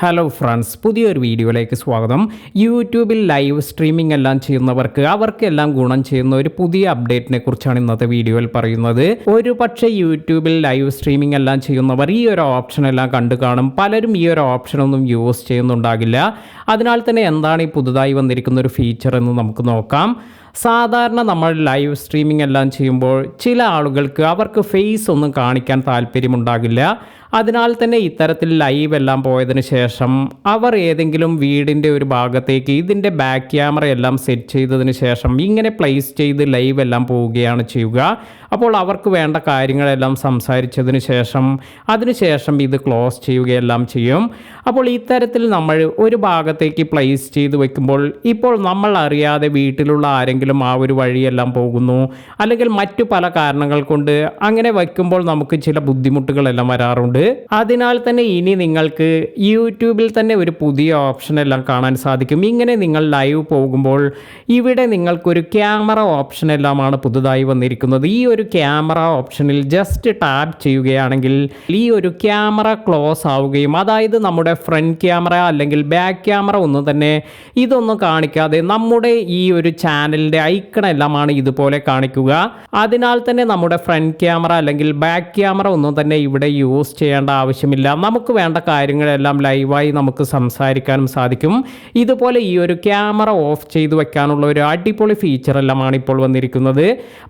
Hello friends പുതിയൊരു വീഡിയോയിലേക്ക് സ്വാഗതം. യൂട്യൂബിൽ ലൈവ് സ്ട്രീമിംഗ് എല്ലാം ചെയ്യുന്നവർക്ക് അവർക്കെല്ലാം ഗുണം ചെയ്യുന്ന ഒരു പുതിയ അപ്ഡേറ്റിനെ കുറിച്ചാണ് ഇന്നത്തെ വീഡിയോയിൽ പറയുന്നത്. ഒരു പക്ഷേ യൂട്യൂബിൽ ലൈവ് സ്ട്രീമിംഗ് എല്ലാം ചെയ്യുന്നവർ ഈ ഒരു ഓപ്ഷൻ എല്ലാം കണ്ടു കാണും. പലരും ഈ ഒരു ഓപ്ഷൻ ഒന്നും യൂസ് ചെയ്യുന്നുണ്ടാകില്ല. അതിനാൽ തന്നെ എന്താണ് ഈ പുതുതായി വന്നിരിക്കുന്ന ഒരു ഫീച്ചർ എന്ന് നമുക്ക് നോക്കാം. സാധാരണ നമ്മൾ ലൈവ് സ്ട്രീമിംഗ് എല്ലാം ചെയ്യുമ്പോൾ ചില ആളുകൾക്ക് അവർക്ക് ഫേസ് ഒന്നും കാണിക്കാൻ താല്പര്യമുണ്ടാകില്ല. അതിനാൽ തന്നെ ഇത്തരത്തിൽ ലൈവ് എല്ലാം പോയതിന് ശേഷം അവർ ഏതെങ്കിലും വീടിന്റെ ഒരു ഭാഗത്തേക്ക് ഇതിന്റെ ബാക്ക് ക്യാമറ എല്ലാം സെറ്റ് ചെയ്തതിന് ശേഷം ഇങ്ങനെ പ്ലേസ് ചെയ്ത് ലൈവ് എല്ലാം പോവുകയാണ് ചെയ്യുക. അപ്പോൾ അവർക്ക് വേണ്ട കാര്യങ്ങളെല്ലാം സംസാരിച്ചതിന് ശേഷം അതിനുശേഷം ഇത് ക്ലോസ് ചെയ്യുകയെല്ലാം ചെയ്യും. അപ്പോൾ ഇത്തരത്തിൽ നമ്മൾ ഒരു ഭാഗത്തേക്ക് പ്ലേസ് ചെയ്ത് വെക്കുമ്പോൾ ഇപ്പോൾ നമ്മൾ അറിയാതെ വീട്ടിലുള്ള ആരെങ്കിലും ആ ഒരു വഴിയെല്ലാം പോകുന്നു. അല്ലെങ്കിൽ മറ്റു പല കാരണങ്ങൾ കൊണ്ട് അങ്ങനെ വയ്ക്കുമ്പോൾ നമുക്ക് ചില ബുദ്ധിമുട്ടുകളെല്ലാം വരാറുണ്ട്. അതിനാൽ തന്നെ ഇനി നിങ്ങൾക്ക് യൂട്യൂബിൽ തന്നെ ഒരു പുതിയ ഓപ്ഷൻ എല്ലാം കാണാൻ സാധിക്കും. ഇങ്ങനെ നിങ്ങൾ ലൈവ് പോകുമ്പോൾ ഇവിടെ നിങ്ങൾക്കൊരു ക്യാമറ ഓപ്ഷൻ എല്ലാമാണ് പുതുതായി വന്നിരിക്കുന്നത്. ഈ ഒരു ക്യാമറ ഓപ്ഷനിൽ ജസ്റ്റ് ടാപ്പ് ചെയ്യുകയാണെങ്കിൽ ഈ ഒരു ക്യാമറ ക്ലോസ് ആവുകയും അതായത് നമ്മുടെ ഫ്രണ്ട് ക്യാമറ അല്ലെങ്കിൽ ബാക്ക് ക്യാമറ ഒന്നും തന്നെ ഇതൊന്നും കാണിക്കാതെ നമ്മുടെ ഈ ഒരു ചാനലിന്റെ ഐക്കൺ എല്ലാമാണ് ഇതുപോലെ കാണിക്കുക. അതിനാൽ തന്നെ നമ്മുടെ ഫ്രണ്ട് ക്യാമറ അല്ലെങ്കിൽ ബാക്ക് ക്യാമറ ഒന്നും തന്നെ ഇവിടെ യൂസ് ചെയ്യേണ്ട ആവശ്യമില്ല. നമുക്ക് വേണ്ട കാര്യങ്ങളെല്ലാം ലൈവായി നമുക്ക് സംസാരിക്കാനും സാധിക്കും. ഇതുപോലെ ഈ ഒരു ക്യാമറ ഓഫ് ചെയ്തു വെക്കാനുള്ള ഒരു അടിപൊളി ഫീച്ചർ എല്ലാമാണ് ഇപ്പോൾ വന്നിരിക്കുന്നത്.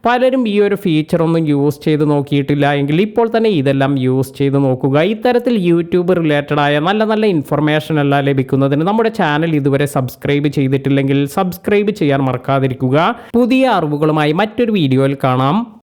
പലരും ഈ ഒരു ഫീച്ചർ ഒന്നും യൂസ് ചെയ്ത് നോക്കിയിട്ടില്ല എങ്കിൽ ഇപ്പോൾ തന്നെ ഇതെല്ലാം യൂസ് ചെയ്ത് നോക്കുക. ഇത്തരത്തിൽ യൂട്യൂബ് റിലേറ്റഡ് ആയ നല്ല നല്ല ഇൻഫർമേഷൻ എല്ലാം ലഭിക്കുന്നതിന് നമ്മുടെ ചാനൽ ഇതുവരെ സബ്സ്ക്രൈബ് ചെയ്തിട്ടില്ലെങ്കിൽ സബ്സ്ക്രൈബ് ചെയ്യാൻ മറക്കാതിരിക്കുക. പുതിയ അറിവുകളുമായി മറ്റൊരു വീഡിയോയിൽ കാണാം.